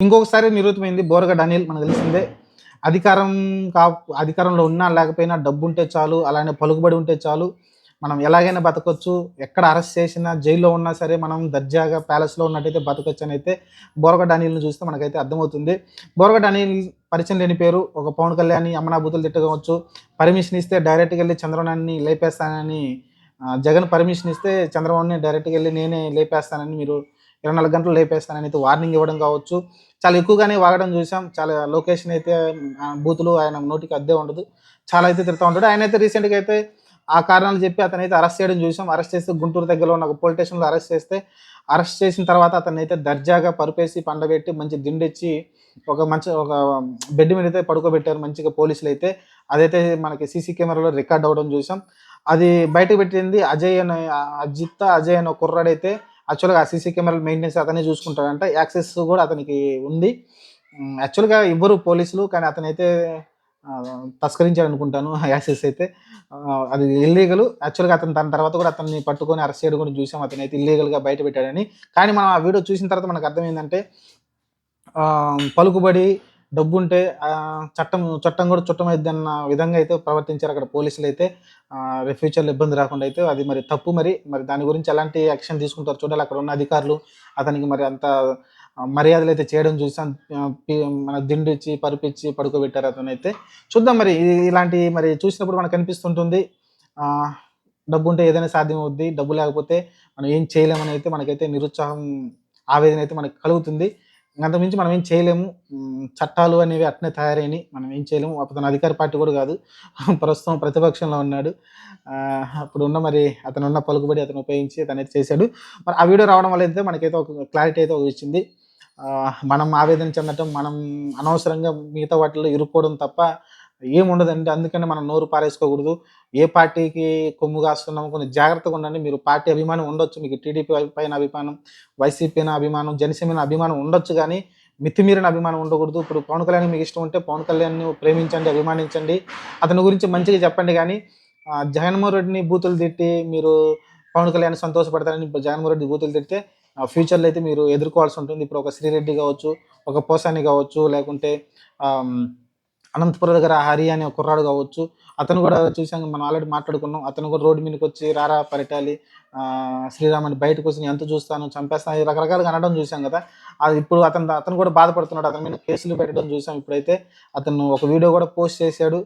ఇంకొకసారి నిరూపమైంది బోరగడ్ అనిల్ మనకు తెలిసిందే. అధికారం కా అధికారంలో ఉన్నా లేకపోయినా డబ్బు ఉంటే చాలు అలానే పలుకుబడి ఉంటే చాలు. మనం ఎలాగైనా బతకొచ్చు. ఎక్కడ అరెస్ట్ చేసినా జైల్లో ఉన్నా సరే మనం దర్జాగా ప్యాలెస్లో ఉన్నట్టయితే బతకొచ్చు అని అయితే బోరగడ్ అనిల్ని చూస్తే మనకైతే అర్థమవుతుంది. బోరగడ్ అనిల్ పరిచయం లేని పేరు ఒక పవన్ కళ్యాణ్ అమనాభూతులు తిట్టుకోవచ్చు పర్మిషన్ ఇస్తే డైరెక్ట్గా వెళ్ళి చంద్రబాబుని లేపేస్తానని జగన్ పర్మిషన్ ఇస్తే చంద్రబాబుని డైరెక్ట్గా వెళ్ళి నేనే లేపేస్తానని మీరు ఇరవై నాలుగు గంటలు లేపేస్తానని అయితే వార్నింగ్ ఇవ్వడం కావచ్చు. చాలా ఎక్కువగానే వాగడం చూసాం. చాలా లొకేషన్ అయితే బూతులు ఆయన నోటికి అద్దే ఉండదు. చాలా అయితే తిరుగుతూ ఉంటాడు. ఆయన అయితే రీసెంట్గా అయితే ఆ కారణాలు చెప్పి అతను అయితే అరెస్ట్ చేయడం చూసాం. అరెస్ట్ చేస్తే గుంటూరు దగ్గరలో ఉన్న ఒక పోలీస్ స్టేషన్లో అరెస్ట్ చేస్తే అరెస్ట్ చేసిన తర్వాత అతన్ని అయితే దర్జాగా పరుపేసి పండబెట్టి మంచి దిండిచ్చి ఒక మంచి ఒక బెడ్ మీద అయితే పడుకోబెట్టారు మంచిగా పోలీసులు అయితే. అదైతే మనకి సీసీ కెమెరాలో రికార్డ్ అవ్వడం చూసాం. అది బయటకు పెట్టింది అజయ్ అనే అజిత్ అజయ్ అనే కుర్రాడైతే యాక్చువల్గా ఆ సీసీ కెమెరాలు మెయింటెనెన్స్ అతనే చూసుకుంటాడంట. యాక్సెస్ కూడా అతనికి ఉంది. యాక్చువల్గా ఇవ్వరు పోలీసులు కానీ అతనైతే ఆ, తస్కరించాడు అనుకుంటాను ఆ యాక్సెస్ అయితే. అది ఇల్లీగల్ యాక్చువల్గా అతను దాని తర్వాత కూడా అతన్ని పట్టుకొని అరెస్ట్ చేయడం కూడా చూసాం. అతను అయితే ఇల్లీగల్గా బయట పెట్టాడని. కానీ మనం ఆ వీడియో చూసిన తర్వాత మనకు అర్థమైందంటే పలుకుబడి డబ్బు ఉంటే చట్టం చట్టం కూడా చుట్టమైద్ది అన్న విధంగా అయితే ప్రవర్తించారు అక్కడ పోలీసులు అయితే ఫ్యూచర్లో ఇబ్బంది రాకుండా అయితే అది మరి తప్పు మరి. మరి దాని గురించి ఎలాంటి యాక్షన్ తీసుకుంటారు చూడాలి. అక్కడ ఉన్న అధికారులు అతనికి మరి అంత మర్యాదలు అయితే చేయడం చూసాం మన దిండు ఇచ్చి పడుకోబెట్టారు అతను అయితే చూద్దాం మరి ఇలాంటి మరి చూసినప్పుడు మనకు అనిపిస్తుంటుంది. డబ్బు ఉంటే ఏదైనా సాధ్యం అవుద్ది డబ్బు లేకపోతే మనం ఏం చేయలేమని అయితే మనకైతే నిరుత్సాహం ఆవేదన అయితే మనకు కలుగుతుంది. అంతకుమించి మనం ఏం చేయలేము. చట్టాలు అనేవి అట్నే తయారైనవి మనం ఏం చేయలేము. అతను అధికార పార్టీ కూడా కాదు. ప్రస్తుతం ప్రతిపక్షంలో ఉన్నాడు. అప్పుడు ఉన్న మరి అతను ఉన్న పలుకుబడి అతను ఉపయోగించి అతను అయితే చేశాడు. మరి ఆ వీడియో రావడం వల్ల అయితే మనకైతే ఒక క్లారిటీ అయితే ఒక ఇచ్చింది. మనం ఆవేదన చెందటం మనం అనవసరంగా మిగతా వాటిలో ఇరుక్కోవడం తప్ప ఏముండదండి. అందుకని మనం నోరు పారేసుకోకూడదు. ఏ పార్టీకి కొమ్ము కాస్తున్నామో కొన్ని జాగ్రత్తగా ఉండండి. మీరు పార్టీ అభిమానం ఉండొచ్చు. మీకు టీడీపీ పైన అభిమానం వైసీపీ అభిమానం జనసేన అభిమానం ఉండొచ్చు కానీ మితిమీరిన అభిమానం ఉండకూడదు. ఇప్పుడు పవన్ కళ్యాణ్ మీకు ఇష్టం ఉంటే పవన్ కళ్యాణ్ని ప్రేమించండి అభిమానించండి. అతని గురించి మంచిగా చెప్పండి కానీ జగన్మోహన్ రెడ్డిని బూతులు తిట్టి మీరు పవన్ కళ్యాణ్ సంతోషపడతారని జగన్మోహన్ రెడ్డి బూతులు తిడితే ఆ, ఫ్యూచర్లో అయితే మీరు ఎదుర్కోవాల్సి ఉంటుంది. ఇప్పుడు ఒక శ్రీరెడ్డి కావచ్చు ఒక పోసాని కావచ్చు లేకుంటే అనంతపురం దగ్గర హరి అనే కుర్రాడు కావచ్చు. అతను కూడా చూసాం మనం ఆల్రెడీ మాట్లాడుకున్నాం. అతను కూడా రోడ్డు మీదకి వచ్చి రారా పరిటాలి శ్రీరాముని బయటకు వచ్చి ఎంత చూస్తాను చంపేస్తాను రకరకాలుగా అనడం చూసాం కదా. అది ఇప్పుడు అతను అతను కూడా బాధపడుతున్నాడు. అతని మీద కేసులు పెట్టడం చూసాం ఇప్పుడైతే. అతను ఒక వీడియో కూడా పోస్ట్ చేశాడు.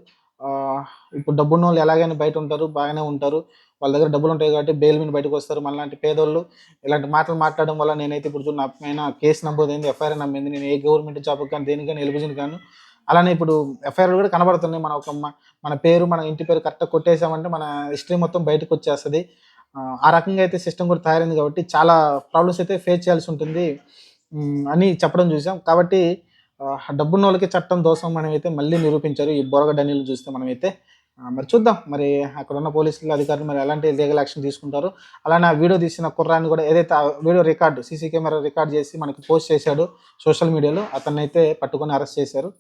ఇప్పుడు డబ్బున్న వాళ్ళు ఎలాగైనా బయట ఉంటారు బాగానే ఉంటారు. వాళ్ళ దగ్గర డబ్బులు ఉంటాయి కాబట్టి బెయిల్ మీద బయటకు వస్తారు. మళ్ళీ పేదోళ్ళు ఇలాంటి మాటలు మాట్లాడడం వల్ల నేనైతే ఇప్పుడు చూడ నా పైన కేసు నమోదైంది ఎఫ్ఐఆర్ నమ్మింది నేను ఏ గవర్నమెంట్ జాబ్ కానీ దేనికైనా ఎలిజిబుల్ కాను. అలానే ఇప్పుడు ఎఫ్ఐఆర్ కూడా కనబడుతున్నాయి. మన ఒక మన పేరు మన ఇంటి పేరు కరెక్ట్గా కొట్టేసామంటే మన హిస్టరీ మొత్తం బయటకు వచ్చేస్తుంది. ఆ, రకంగా అయితే సిస్టమ్ కూడా తయారైంది కాబట్టి చాలా ప్రాబ్లమ్స్ అయితే ఫేస్ చేయాల్సి ఉంటుంది. అని చెప్పడం చూసాం. కాబట్టి ఆ, డబ్బున్న వాళ్ళకి చట్టం దోషం మనం అయితే మళ్ళీ నిరూపించారు. ఈ బొరగ డనీలు చూస్తే మనమైతే మరి చూద్దాం. మరి అక్కడ ఉన్న పోలీసులు అధికారులు మరి ఎలాంటి లీగల్ యాక్షన్ తీసుకుంటారు. అలానే ఆ వీడియో తీసిన కుర్రాన్ని కూడా ఏదైతే ఆ video record CC camera record చేసి మనకి పోస్ట్ చేశాడు సోషల్ మీడియాలో అతన్ని అయితే పట్టుకొని అరెస్ట్ చేశారు.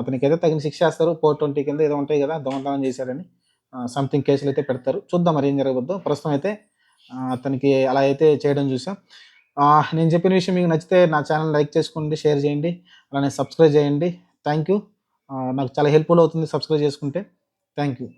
అతనికి అయితే తగిన శిక్ష వేస్తారు. ఫోర్ ట్వంటీ కింద ఏదో ఉంటాయి కదా దొంగతనం చేశారని సంథింగ్ కేసులు అయితే పెడతారు. చూద్దాం మరి ఏం జరగబోద్దో. ప్రస్తుతం అయితే అతనికి అలా అయితే చేయడం చూసాం. నేను చెప్పిన విషయం మీకు నచ్చితే నా ఛానల్ లైక్ చేసుకోండి షేర్ చేయండి అలానే సబ్స్క్రైబ్ చేయండి. థ్యాంక్ యూ నాకు చాలా హెల్ప్ఫుల్ అవుతుంది సబ్స్క్రైబ్ చేసుకుంటే. Thank you